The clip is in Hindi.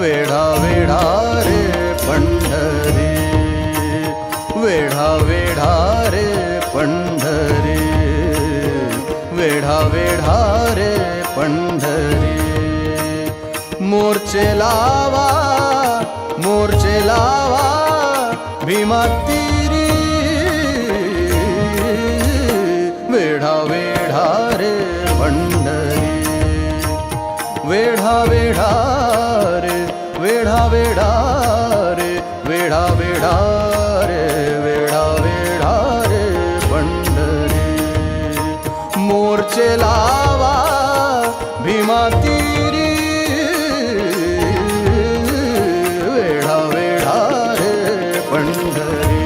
वेढा वेढा रे पंढरी. वेढा वेढा रे पंढरी. वेढा वेढा रे पंढरी. मोर्चे लावा मोर्चे लावा भीमा तिरी. वेढा वेढा रे पंढरी. वेढा वेढा रे वेड़ा रे वेड़ा वेड़ा रे वेड़ा वेड़ा रे पंढरी मोर्चे लावा भीमा तिरी वेड़ा वेड़ा रे पंढरी